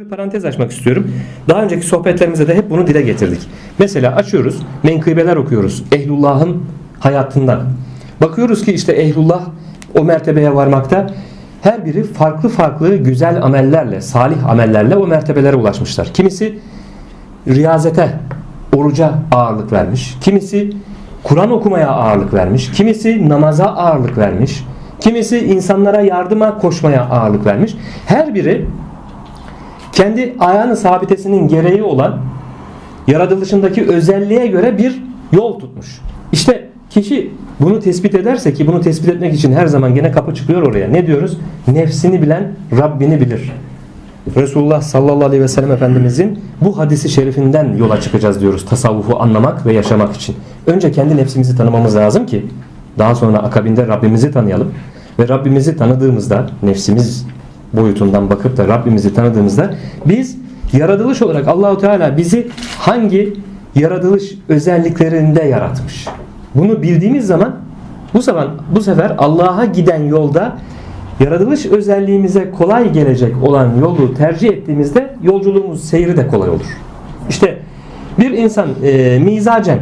Bir parantez açmak istiyorum. Daha önceki sohbetlerimizde de hep bunu dile getirdik. Mesela açıyoruz, menkıbeler okuyoruz Ehlullah'ın hayatından. Bakıyoruz ki işte Ehlullah o mertebeye varmakta her biri farklı farklı güzel amellerle, salih amellerle o mertebelere ulaşmışlar. Kimisi riyazete, oruca ağırlık vermiş. Kimisi Kur'an okumaya ağırlık vermiş. Kimisi namaza ağırlık vermiş. Kimisi insanlara yardıma koşmaya ağırlık vermiş. Her biri kendi ayağını sabitesinin gereği olan yaratılışındaki özelliğe göre bir yol tutmuş. İşte kişi bunu tespit ederse ki bunu tespit etmek için her zaman gene kapı çıkıyor oraya. Ne diyoruz? Nefsini bilen Rabbini bilir. Resulullah sallallahu aleyhi ve sellem Efendimizin bu hadisi şerifinden yola çıkacağız diyoruz tasavvufu anlamak ve yaşamak için. Önce kendi nefsimizi tanımamız lazım ki daha sonra akabinde Rabbimizi tanıyalım. Ve Rabbimizi tanıdığımızda nefsimiz boyutundan bakıp da Rabbimizi tanıdığımızda biz yaratılış olarak Allahu Teala bizi hangi yaratılış özelliklerinde yaratmış? Bunu bildiğimiz zaman bu sefer bu sefer Allah'a giden yolda yaratılış özelliğimize kolay gelecek olan yolu tercih ettiğimizde yolculuğumuz seyri de kolay olur. İşte bir insan e, mizacen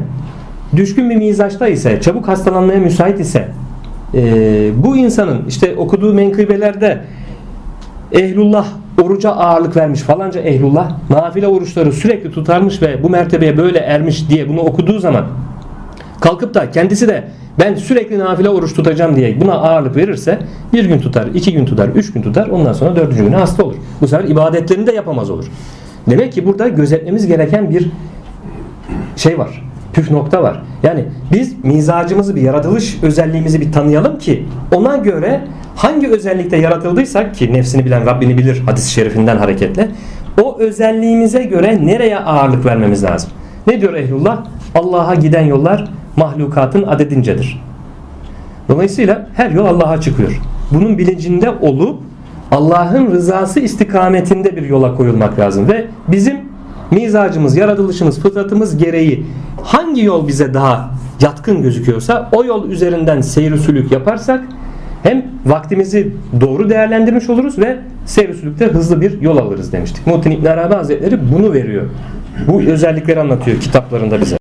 düşkün bir mizaçta ise, çabuk hastalanmaya müsait ise e, bu insanın işte okuduğu menkıbelerde Ehlullah oruca ağırlık vermiş falanca ehlullah nafile oruçları sürekli tutarmış ve bu mertebeye böyle ermiş diye bunu okuduğu zaman kalkıp da kendisi de ben sürekli nafile oruç tutacağım diye buna ağırlık verirse bir gün tutar, iki gün tutar, üç gün tutar ondan sonra dördüncü günü hasta olur. Bu sefer ibadetlerini de yapamaz olur. Demek ki burada gözetmemiz gereken bir şey var. Püf nokta var. Yani biz mizacımızı bir yaratılış özelliğimizi bir tanıyalım ki ona göre hangi özellikte yaratıldıysak ki nefsini bilen Rabbini bilir hadis-i şerifinden hareketle o özelliğimize göre nereye ağırlık vermemiz lazım. Ne diyor ehlullah? Allah'a giden yollar mahlukatın adedincedir. Dolayısıyla her yol Allah'a çıkıyor. Bunun bilincinde olup Allah'ın rızası istikametinde bir yola koyulmak lazım ve bizim mizacımız, yaratılışımız, fıtratımız gereği hangi yol bize daha yatkın gözüküyorsa o yol üzerinden seyir sülük yaparsak hem vaktimizi doğru değerlendirmiş oluruz ve seyir sülükte hızlı bir yol alırız demiştik. Muhittin İbn Arabi Hazretleri bunu veriyor. Bu özellikleri anlatıyor kitaplarında bize.